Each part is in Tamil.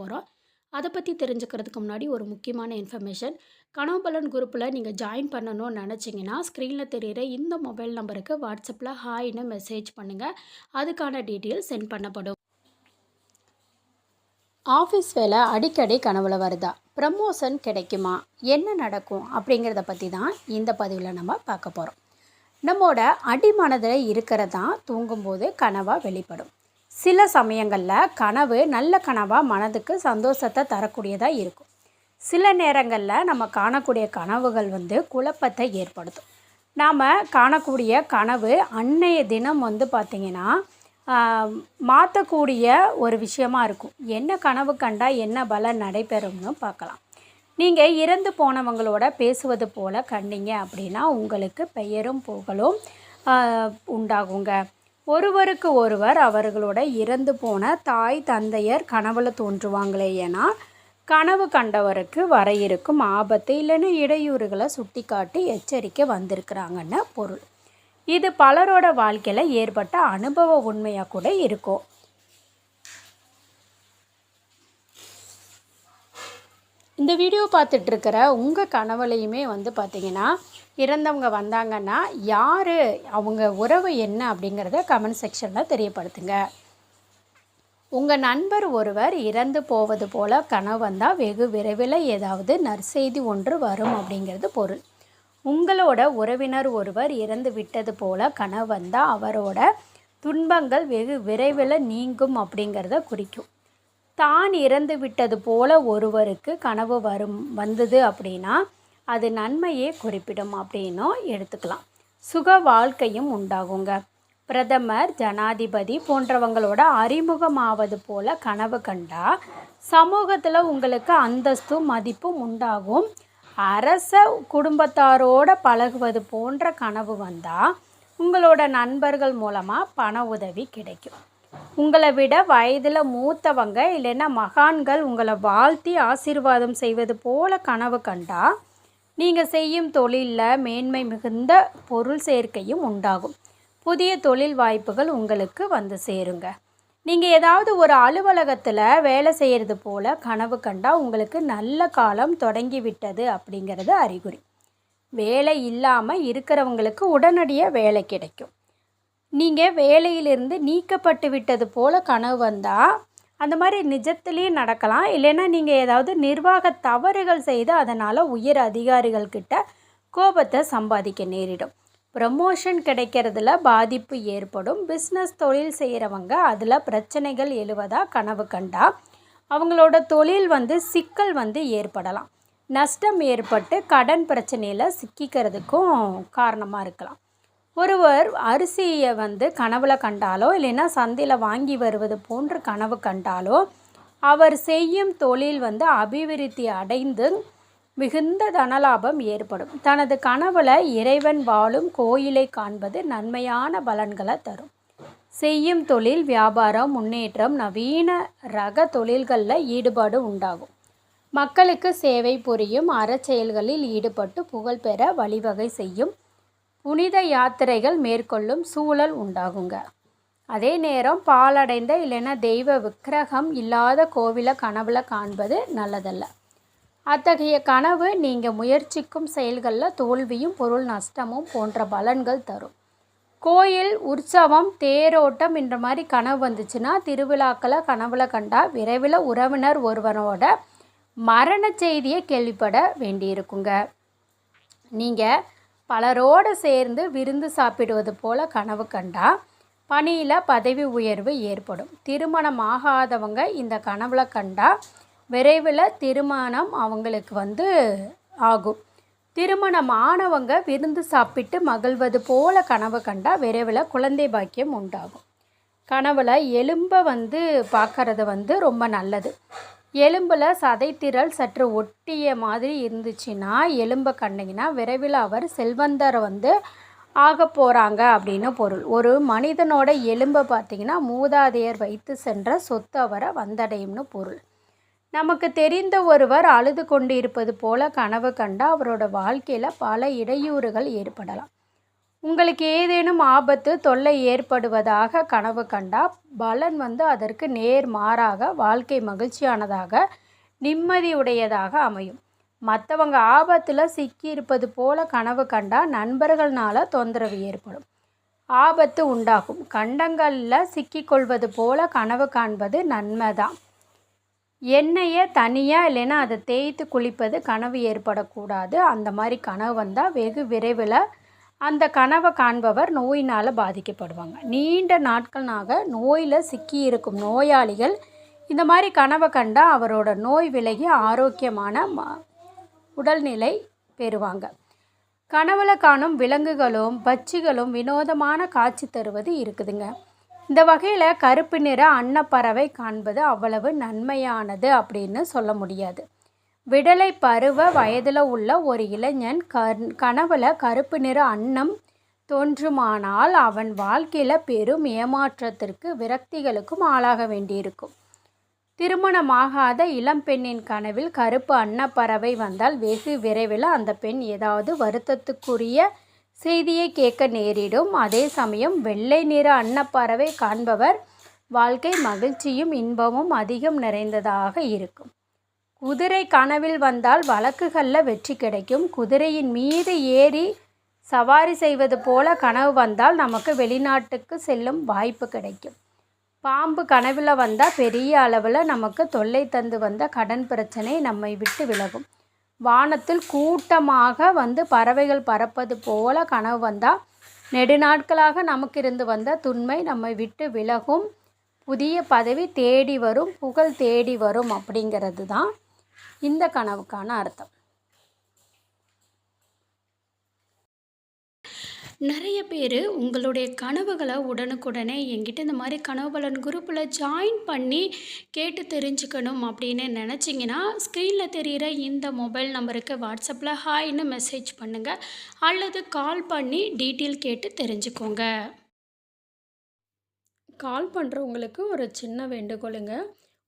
போகிறோம் அதை பற்றி தெரிஞ்சுக்கிறதுக்கு முன்னாடி ஒரு முக்கியமான இன்ஃபர்மேஷன் கனவு பலன் குரூப்பில் நீங்கள் ஜாயின் பண்ணணும்னு நினச்சிங்கன்னா ஸ்க்ரீனில் தெரிகிற இந்த மொபைல் நம்பருக்கு வாட்ஸ்அப்பில் ஹாய்னு மெசேஜ் பண்ணுங்கள் அதுக்கான டீட்டெயில் சென்ட் பண்ணப்படும். ஆஃபீஸ் வேலை அடிக்கடி கனவுல வருதா? ப்ரமோஷன் கிடைக்குமா? என்ன நடக்கும்? அப்படிங்கிறத பற்றி தான் இந்த பதிவில் நம்ம பார்க்க போகிறோம் நம்மோட அடிமனதில் இருக்கிறதான் தூங்கும்போது கனவாக வெளிப்படும். சில சமயங்களில் கனவு நல்ல கனவாக மனதுக்கு சந்தோஷத்தை தரக்கூடியதாக இருக்கும். சில நேரங்களில் நம்ம காணக்கூடிய கனவுகள் வந்து குழப்பத்தை ஏற்படுத்தும். நாம் காணக்கூடிய கனவு அன்னைய தினம் வந்து பார்த்திங்கன்னா மாற்றக்கூடிய ஒரு விஷயமாக இருக்கும். என்ன கனவு கண்டால் என்ன பலன் நடைபெறும்னு பார்க்கலாம் நீங்கள் இறந்து போனவங்களோட பேசுவது போல் கண்டீங்க அப்படின்னா உங்களுக்கு பெயரும் புகழும் உண்டாகுங்க. ஒருவருக்கு ஒருவர் அவர்களோட இறந்து போன தாய் தந்தையர் கனவுல தோன்றுவாங்களே ஏன்னா கனவு கண்டவருக்கு வர இருக்கும் ஆபத்து இல்லைன்னு இடையூறுகளை சுட்டி காட்டி எச்சரிக்கை வந்திருக்கிறாங்கன்னு பொருள். இது பலரோட வாழ்க்கையில் ஏற்பட்ட அனுபவ உண்மையாக கூட இருக்கும். இந்த வீடியோ பார்த்துட்ருக்கிற உங்கள் கனவுலையுமே வந்து பார்த்தீங்கன்னா இறந்தவங்க வந்தாங்கன்னா யார் அவங்க உறவு என்ன அப்படிங்கிறத கமெண்ட் செக்ஷனில் தெரியப்படுத்துங்க. உங்கள் நண்பர் ஒருவர் இறந்து போவது போல் கனவு வந்தால் வெகு விரைவில் ஏதாவது நற்செய்தி ஒன்று வரும் அப்படிங்கிறது பொருள். உங்களோட உறவினர் ஒருவர் இறந்து விட்டது போல கனவு வந்தால் அவரோட துன்பங்கள் வெகு விரைவில் நீங்கும் அப்படிங்கிறத குறிக்கும். தான் இறந்து விட்டது போல ஒருவருக்கு கனவு வரும் வந்தது அப்படின்னா அது நன்மையே குறிப்பிடும் அப்படின்னும் எடுத்துக்கலாம். சுக வாழ்க்கையும் உண்டாகுங்க. பிரதமர் ஜனாதிபதி போன்றவங்களோட அறிமுகமாவது போல கனவு கண்டா சமூகத்தில் உங்களுக்கு அந்தஸ்தும் மதிப்பும் உண்டாகும். அரச குடும்பத்தாரோட பழகுவது போன்ற கனவு வந்தால் உங்களோட நண்பர்கள் மூலமாக பண உதவி கிடைக்கும். உங்களை விட வயதில் மூத்தவங்க இல்லைன்னா மகான்கள் உங்களை வாழ்த்தி ஆசீர்வாதம் செய்வது போல கனவு கண்டா நீங்கள் செய்யும் தொழிலில் மேன்மை மிகுந்த பொருள் சேர்க்கையும் உண்டாகும். புதிய தொழில் வாய்ப்புகள் உங்களுக்கு வந்து சேருங்க. நீங்கள் ஏதாவது ஒரு அலுவலகத்தில் வேலை செய்கிறது போல கனவு கண்டா உங்களுக்கு நல்ல காலம் தொடங்கிவிட்டது அப்படிங்கிறது அறிகுறி. வேலை இல்லாமல் இருக்கிறவங்களுக்கு உடனடியாக வேலை கிடைக்கும். நீங்கள் வேலையிலிருந்து நீக்கப்பட்டு விட்டது போல் கனவு வந்தால் அந்த மாதிரி நிஜத்துலேயும் நடக்கலாம். இல்லைன்னா நீங்கள் ஏதாவது நிர்வாக தவறுகள் செய்து அதனால் உயர் அதிகாரிகள்கிட்ட கோபத்தை சம்பாதிக்க நேரிடும். ப்ரமோஷன் கிடைக்கிறதுல பாதிப்பு ஏற்படும். பிஸ்னஸ் தொழில் செய்கிறவங்க அதில் பிரச்சனைகள் எழுவதா கனவு கண்டா அவங்களோட தொழில் வந்து சிக்கல் வந்து ஏற்படலாம். நஷ்டம் ஏற்பட்டு கடன் பிரச்சனையில் சிக்கிக்கிறதுக்கும் காரணமாக இருக்கலாம். ஒருவர் அரிசியை வந்து கனவுல கண்டாலோ இல்லைன்னா சந்தையில் வாங்கி வருவது போன்ற கனவு கண்டாலோ அவர் செய்யும் தொழில் வந்து அபிவிருத்தி அடைந்து மிகுந்த தனலாபம் ஏற்படும். தனது கனவுல இறைவன் வாழும் கோயிலை காண்பது நன்மையான பலன்களை தரும். செய்யும் தொழில் வியாபாரம் முன்னேற்றம் நவீன ரக தொழில்களில் ஈடுபாடு உண்டாகும். மக்களுக்கு சேவை புரியும் அறச்செயல்களில் ஈடுபட்டு புகழ்பெற வழிவகை செய்யும் புனித யாத்திரைகள் மேற்கொள்ளும் சூழல் உண்டாகுங்க. அதே நேரம் பாலடைந்த இல்லைன்னா தெய்வ விக்கிரகம் இல்லாத கோவிலை கனவுல காண்பது நல்லதல்ல. அத்தகைய கனவு நீங்கள் முயற்சிக்கும் செயல்களில் தோல்வியும் பொருள் நஷ்டமும் போன்ற பலன்கள் தரும். கோயில் உற்சவம் தேரோட்டம் என்ற மாதிரி கனவு வந்துச்சுன்னா திருவிழாக்களை கனவுல கண்டா விரைவில் உறவினர் ஒருவனோட மரண செய்தியை கேள்விப்பட வேண்டியிருக்குங்க. நீங்கள் பலரோடு சேர்ந்து விருந்து சாப்பிடுவது போல கனவு கண்டா பணியில் பதவி உயர்வு ஏற்படும். திருமணம் ஆகாதவங்க இந்த கனவுல கண்டா விரைவில் திருமணம் அவங்களுக்கு வந்து ஆகும். திருமணம் ஆனவங்க விருந்து சாப்பிட்டு மகிழ்வது போல கனவு கண்டா விரைவில் குழந்தை பாக்கியம் உண்டாகும். கனவுல எலும்பை வந்து பார்க்கறது வந்து ரொம்ப நல்லது. எலும்பில் சதைத்திரள் சற்று ஒட்டிய மாதிரி இருந்துச்சுன்னா எலும்பை கண்டிங்கன்னா விரைவில் அவர் செல்வந்தர் வந்து ஆக போகிறாங்க அப்படின்னு பொருள். ஒரு மனிதனோட எலும்பை பார்த்தீங்கன்னா மூதாதையர் வைத்து சென்ற சொத்து அவரை வந்தடையும்னு பொருள். நமக்கு தெரிந்த ஒருவர் அழுது கொண்டு இருப்பது போல கனவு கண்டால் அவரோட வாழ்க்கையில் பல இடையூறுகள் ஏற்படலாம். உங்களுக்கு ஏதேனும் ஆபத்து தொல்லை ஏற்படுவதாக கனவு கண்டா பலன் வந்து அதற்கு நேர் மாறாக வாழ்க்கை மகிழ்ச்சியானதாக நிம்மதியுடையதாக அமையும். மற்றவங்க ஆபத்தில் சிக்கியிருப்பது போல கனவு கண்டா நண்பர்களால் தொந்தரவு ஏற்படும். ஆபத்து உண்டாகும். கண்டங்களில் சிக்கிக்கொள்வது போல கனவு காண்பது நன்மை தான் எண்ணெயை தனியாக இல்லைன்னா அதை தேய்த்து குளிப்பது கனவு ஏற்படக்கூடாது. அந்த மாதிரி கனவு வந்தால் வெகு விரைவில் அந்த கனவை காண்பவர் நோயினால் பாதிக்கப்படுவாங்க. நீண்ட நாட்களாக நோயில் சிக்கியிருக்கும் நோயாளிகள் இந்த மாதிரி கனவை கண்டால் அவரோட நோய் விலகி ஆரோக்கியமான ம உடல்நிலை பெறுவாங்க. கனவுல காணும் விலங்குகளும் பட்சிகளும் வினோதமான காட்சி தருவது இருக்குதுங்க. இந்த வகையில் கருப்பு நிற அன்னப்பறவை காண்பது அவ்வளவு நன்மையானது அப்படின்னு சொல்ல முடியாது. விடலை பருவ வயதில் உள்ள ஒரு இளைஞன் கண் கனவுல கருப்பு நிற அன்னம் தோன்றுமானால் அவன் வாழ்க்கையில் பெரும் ஏமாற்றத்திற்கு விரக்திகளுக்கும் ஆளாக வேண்டியிருக்கும். திருமணமாகாத இளம் பெண்ணின் கனவில் கருப்பு அன்னப்பறவை வந்தால் வெகு விரைவில் அந்த பெண் ஏதாவது வருத்தத்துக்குரிய செய்தியை கேட்க நேரிடும். அதே சமயம் வெள்ளை நிற அன்னப்பறவை காண்பவர் வாழ்க்கை மகிழ்ச்சியும் இன்பமும் அதிகம் நிறைந்ததாக இருக்கும். குதிரை கனவில் வந்தால் வழக்குகளில் வெற்றி கிடைக்கும். குதிரையின் மீது ஏறி சவாரி செய்வது போல கனவு வந்தால் நமக்கு வெளிநாட்டுக்கு செல்லும் வாய்ப்பு கிடைக்கும். பாம்பு கனவில் வந்தால் பெரிய அளவில் நமக்கு தொல்லை தந்து வந்த கடன் பிரச்சனை நம்மை விட்டு விலகும். வானத்தில் கூட்டமாக வந்து பறவைகள் பறப்பது போல கனவு வந்தால் நெடுநாட்களாக நமக்கு இருந்து வந்த துன்மை நம்மை விட்டு விலகும். புதிய பதவி தேடி வரும் புகழ் தேடி வரும் அப்படிங்கிறது தான் இந்த கனவுக்கான அர்த்தம். நிறைய பேர் உங்களுடைய கனவுகளை உடனுக்குடனே என்கிட்ட இந்த மாதிரி கனவு பலன் குரூப்பில் ஜாயின் பண்ணி கேட்டு தெரிஞ்சுக்கணும் அப்படின்னு நினச்சிங்கன்னா ஸ்க்ரீனில் தெரிகிற இந்த மொபைல் நம்பருக்கு வாட்ஸ்அப்பில் ஹாய்னு மெசேஜ் பண்ணுங்கள் அல்லது கால் பண்ணி டீட்டெயில் கேட்டு தெரிஞ்சுக்கோங்க. கால் பண்ணுறவங்களுக்கு ஒரு சின்ன வேண்டுகோளுங்க.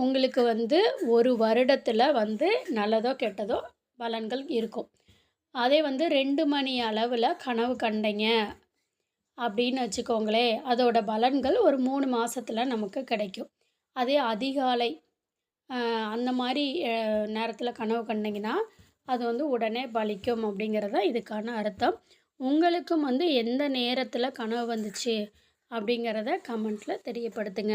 உங்களுக்கு வந்து ஒரு வருடத்தில் வந்து நல்லதோ கெட்டதோ பலன்கள் இருக்கும். அதே வந்து ரெண்டு மணி அளவில் கனவு கண்டீங்க அப்படின்னு வச்சுக்கோங்களேன் அதோட பலன்கள் ஒரு மூணு மாதத்தில் நமக்கு கிடைக்கும். அதே அதிகாலை அந்த மாதிரி நேரத்தில் கனவு கண்டிங்கன்னா அது வந்து உடனே பலிக்கும் அப்படிங்கிறது இதுக்கான அர்த்தம். உங்களுக்கும் வந்து எந்த நேரத்தில் கனவு வந்துச்சு அப்படிங்கிறத கமெண்ட்டில் தெரியப்படுத்துங்க.